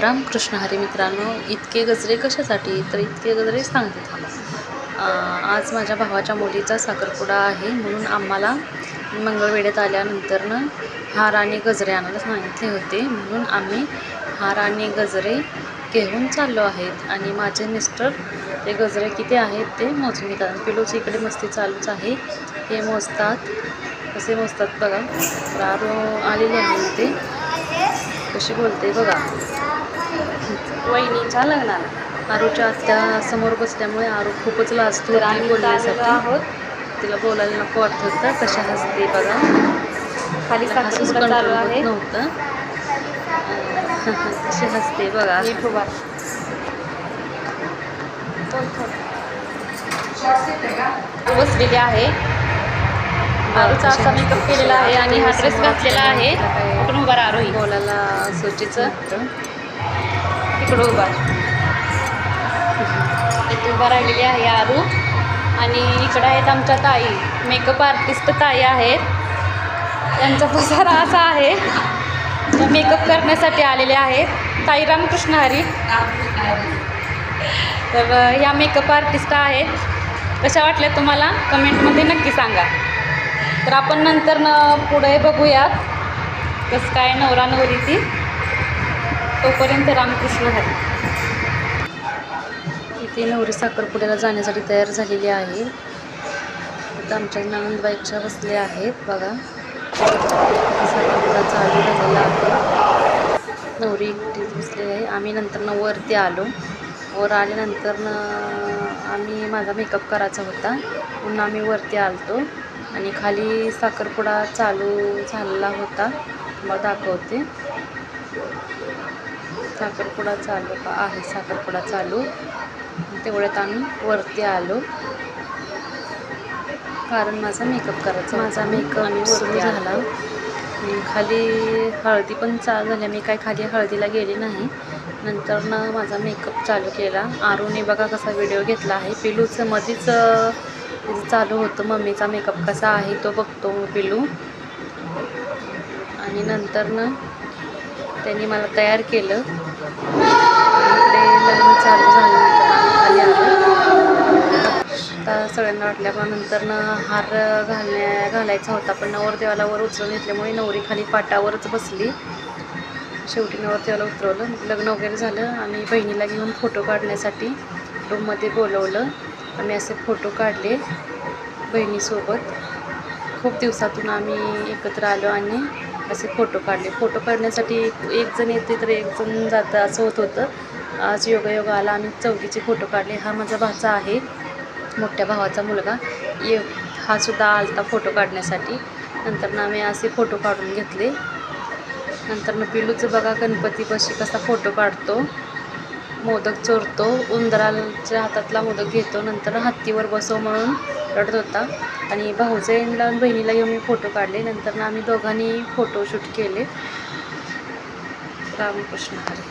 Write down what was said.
रामकृष्ण हरी मित्रांनो इतके गजरे कशासाठी? तर इतके गजरे सांगते थांबा आज माझ्या भावाच्या मुलीचा साखरपुडा आहे म्हणून आम्हाला मंगळवेढ्यात आल्यानंतरनं हार आणि गजरे आणायला सांगितले होते. म्हणून आम्ही हार आणि गजरे घेऊन चाललो आहेत आणि माझे मिस्टर ते गजरे किती आहेत ते मोजून घेतात. पिलूची इकडे मस्ती चालूच आहे. हे मोजतात. कसे मोजतात बघा. तर आलेले आहे ते कशी बोलते बघा. वहिनीच्या लग्नाला. आरूच्या आत्या समोर बसल्यामुळे आरू खूपच लाजतो बोलण्यासाठी. आहोत. तिला बोलायला नको वाटत होतं. कशा हसते बघा. खाली हसूच होत आहे? नव्हतं. कशी हसते बघा. बसलेली आहे. आरूचा असा मेकअप केलेला आहे आणि हा ड्रेस घातलेला आहे. राहा आरोही. बोलायला सोचीचं तिकडं उभा इथे उभा राहिलेली आहे आरू. आणि इकडं आहेत आमच्या ताई. मेकअप आर्टिस्ट ताई आहेत. त्यांचा पसारा असा आहे. मेकअप करण्यासाठी आलेले आहेत ताई रामकृष्ण हरी. तर ह्या मेकअप आर्टिस्ट आहेत. कशा वाटल्या तुम्हाला? कमेंटमध्ये नक्की सांगा. तर आपण नंतर न पुढे बघूयात. कसं काय नवरा नवरी ती तोपर्यंत रामकृष्ण हरी. इथे नवरी साखरपुड्याला जाण्यासाठी तयार झालेली आहे. आता आमच्या ननंद बाईकच्या बसल्या आहेत बघा. साखरपुडा चालू झालेला आहे. नवरी एकटीच बसलेली आहे. आम्ही नंतर वरती आलो. वर आल्यानंतर आम्ही माझा मेकअप करायचा होता. पुन्हा आम्ही वरती आलतो. आणि खाली साखरपुडा चालू झालेला होता. मग दाखवते. साखरपुडा चालू का आहे साखरपुडा चालू. तेवढ्यात आम्ही वरती आलो. कारण माझा मेकअप करायचा माझा मेकअप सुरू झाला. आणि खाली हळदी पण चालू झाल्या मी काय खाली हळदीला गेले नाही. नंतर ना माझा मेकअप चालू केला. आरूने बघा कसा व्हिडिओ घेतला आहे. पिलूचं मध्येच अं, तिचं चालू होतं. मम्मीचा मेकअप कसा आहे तो बघतो पिलू. आणि नंतर ना त्यांनी मला तयार केलं. इकडे लग्न चालू झाल्यानंतर आम्ही खाली आलो आता सगळ्यांना वाटल्यानंतर हार घालण्या घालायचा होता पण नवरदेवाला वर उचलून घेतल्यामुळे नवरी खाली पाटावरच बसली. शेवटी नवरदेवाला उतरवलं लग्न वगैरे झालं आणि बहिणीला घेऊन फोटो काढण्यासाठी रूममध्ये बोलवलं. आम्ही असे फोटो काढले बहिणीसोबत. खूप दिवसातून आम्ही एकत्र आलो आणि असे फोटो काढले. फोटो काढण्यासाठी एक जण येते तर एक जण जातं असं होत होतं. आज योगायोग आला आम्ही चौघीचे फोटो काढले. हा माझा भाचा आहे मोठ्या भावाचा मुलगा. ये हा सुद्धा आलता फोटो काढण्यासाठी. नंतर ना आम्ही असे फोटो काढून घेतले. नंतर ना पिलूचं बघा गणपतीपाशी कसा फोटो काढतो. मोदक चोरतो. उंदराच्या हातातला मोदक घेतो. नंतर हत्तीवर बसव म्हणून रडत होता. आणि भाऊजाईला आणि बहिणीला घेऊन मी फोटो काढले. नंतर ना आम्ही दोघांनी फोटोशूट केले. रामकृष्ण हरी.